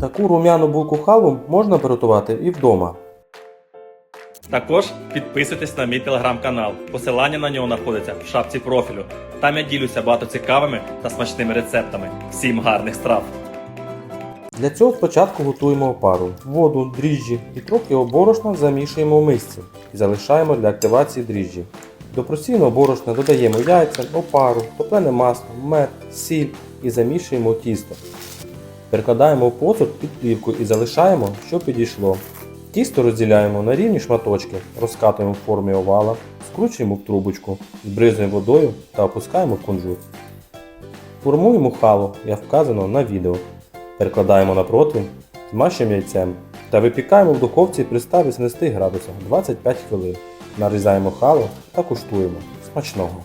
Таку рум'яну булку халу можна приготувати і вдома. Також підписуйтесь на мій телеграм-канал. Посилання на нього знаходиться в шапці профілю. Там я ділюся багато цікавими та смачними рецептами. Всім гарних страв! Для цього спочатку готуємо опару, воду, дріжджі і трохи борошна замішуємо в мисці і залишаємо для активації дріжджі. До просійного борошна додаємо яйця, опару, топлене масло, мед, сіль і замішуємо тісто. Перекладаємо в посуд під плівку і залишаємо, щоб підійшло. Тісто розділяємо на рівні шматочки, розкатуємо в формі овала, скручуємо в трубочку, збризуємо водою та опускаємо в кунжут. Формуємо халу, як вказано на відео. Перекладаємо на противень, змащуємо яйцем та випікаємо в духовці при 180 градусах 25 хвилин. Нарізаємо халу та куштуємо. Смачного!